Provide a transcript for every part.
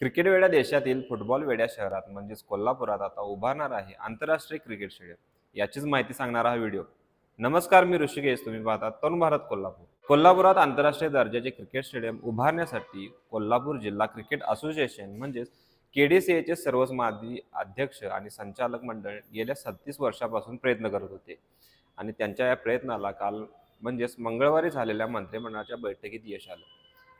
Cricket वेड्या देशातील football वेड्या शहरात म्हणजेच कोल्हापुरात आता उभारणार आहे आंतरराष्ट्रीय क्रिकेट स्टेडियम. याचीच माहिती सांगणारा हा व्हिडिओ. नमस्कार मी ऋषिकेश. तुम्ही पाहता तरुण भारत कोल्हापूर. कोल्हापुरात आंतरराष्ट्रीय दर्जाचे क्रिकेट स्टेडियम उभारण्यासाठी कोल्हापूर जिल्हा क्रिकेट असोसिएशन म्हणजेच केडीसीएचे सर्वच माजी अध्यक्ष आणि संचालक मंडळ गेल्या सत्तीस वर्षापासून प्रयत्न करत होते. आणि त्यांच्या या प्रयत्नाला काल म्हणजेच मंगळवारी झालेल्या मंत्रिमंडळाच्या बैठकीत यश आलं.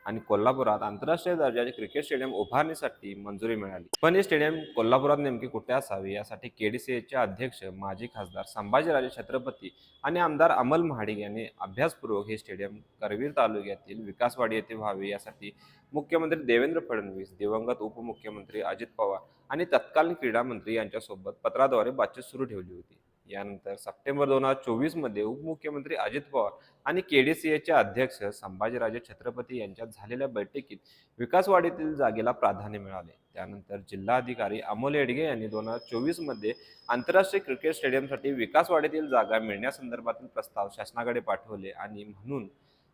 आणि कोल्हापुरात आंतरराष्ट्रीय दर्जाचे क्रिकेट स्टेडियम उभारण्यासाठी मंजुरी मिळाली. पण हे स्टेडियम कोल्हापुरात नेमके कुठे असावे? यासाठी केडीसीएचे अध्यक्ष माजी खासदार संभाजीराजे छत्रपती आणि आमदार अमल महाडिक यांनी अभ्यासपूर्वक हे स्टेडियम करवीर तालुक्यातील विकासवाडी येथे व्हावे. यासाठी मुख्यमंत्री देवेंद्र फडणवीस दिवंगत उपमुख्यमंत्री अजित पवार आणि तत्कालीन क्रीडा मंत्री यांच्यासोबत पत्राद्वारे बातचीत सुरू ठेवली होती. यानंतर सप्टेंबर दोन हजार चोवीसमध्ये उपमुख्यमंत्री अजित पवार आणि के डी सी एचे अध्यक्ष संभाजीराजे छत्रपती यांच्यात झालेल्या बैठकीत विकासवाडीतील जागेला प्राधान्य मिळाले. त्यानंतर जिल्हाधिकारी अमोल येडगे यांनी दोन हजार चोवीसमध्ये आंतरराष्ट्रीय क्रिकेट स्टेडियमसाठी विकासवाडीतील जागा मिळण्यासंदर्भातील प्रस्ताव शासनाकडे पाठवले आणि म्हणून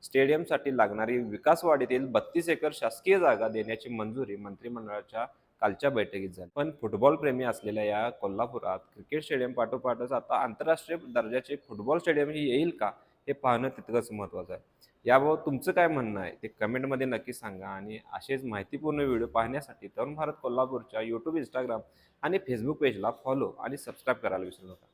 स्टेडियमसाठी लागणारी विकासवाडीतील बत्तीस एकर शासकीय जागा देण्याची मंजुरी मंत्रिमंडळाच्या कालच्या बैठकीत झाली. पण फुटबॉल प्रेमी असलेल्या या कोल्हापुरात क्रिकेट स्टेडियम पाठोपाठच आता आंतरराष्ट्रीय दर्जाचे फुटबॉल स्टेडियम ही येईल का हे पाहणं तितकंच महत्त्वाचं आहे. याबाबत तुमचं काय म्हणणं आहे? ते कमेंटमध्ये नक्की सांगा आणि असेच माहितीपूर्ण व्हिडिओ पाहण्यासाठी तरुण भारत कोल्हापूरच्या यूट्यूब इंस्टाग्राम आणि फेसबुक पेजला फॉलो आणि सबस्क्राईब करायला विसरू नका.